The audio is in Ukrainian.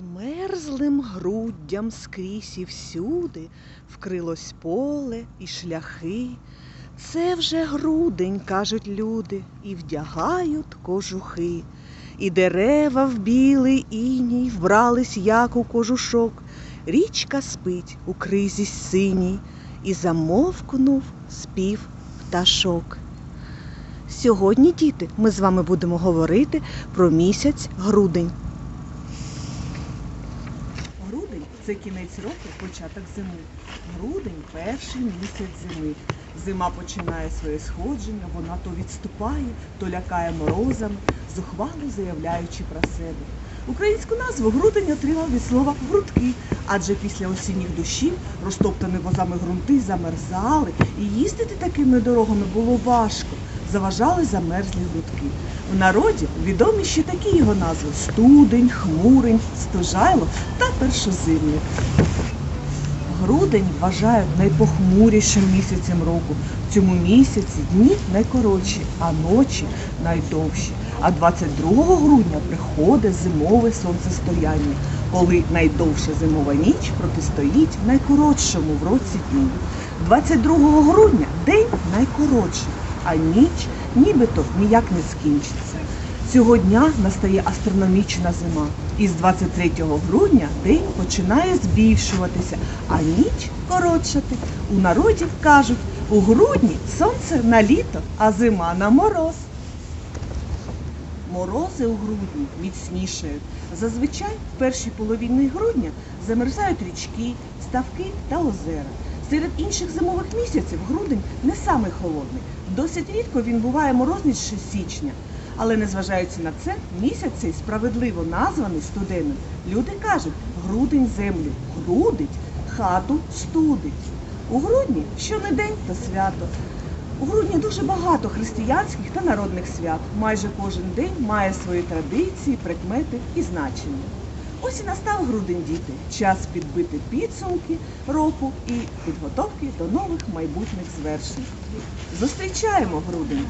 Змерзлим груддям скрізь і всюди вкрилось поле і шляхи. Це вже грудень, кажуть люди, і вдягають кожухи. І дерева в білий іній вбрались, як у кожушок. Річка спить у кризі синій, і замовкнув спів пташок. Сьогодні, діти, ми з вами будемо говорити про місяць грудень. Грудень це кінець року, початок зими. Грудень перший місяць зими. Зима починає своє сходження, вона то відступає, то лякає морозами, зухвало заявляючи про себе. Українську назву грудень отримав від слова грудки, адже після осінніх дощів розтоптані возами ґрунти замерзали, і їздити такими дорогами було важко. Заважали замерзлі грудки. В народі відомі ще такі його назви студень, хмурень, стожайло та першозим'я. Грудень вважають найпохмурішим місяцем року. В цьому місяці дні найкоротші, а ночі найдовші. А 22 грудня приходить зимове сонцестояння, коли найдовша зимова ніч протистоїть найкоротшому в році дню. 22 грудня день найкоротший, а ніч нібито ніяк не скінчиться. Цього дня настає астрономічна зима. І з 23 грудня день починає збільшуватися, а ніч коротшати. У народі кажуть, у грудні сонце на літо, а зима на мороз. Морози у грудні міцнішають. Зазвичай в першій половині грудня замерзають річки, ставки та озера. Серед інших зимових місяців грудень не самий холодний. Досить рідко він буває морозніше січня. Але незважаючи на це, місяць цей справедливо названий студенним. Люди кажуть, грудень землю грудить, хату студить. У грудні що не день, то свято. У грудні дуже багато християнських та народних свят. Майже кожен день має свої традиції, прикмети і значення. Ось і настав грудень, діти. Час підбити підсумки року і підготовки до нових майбутніх звершень. Зустрічаємо грудень.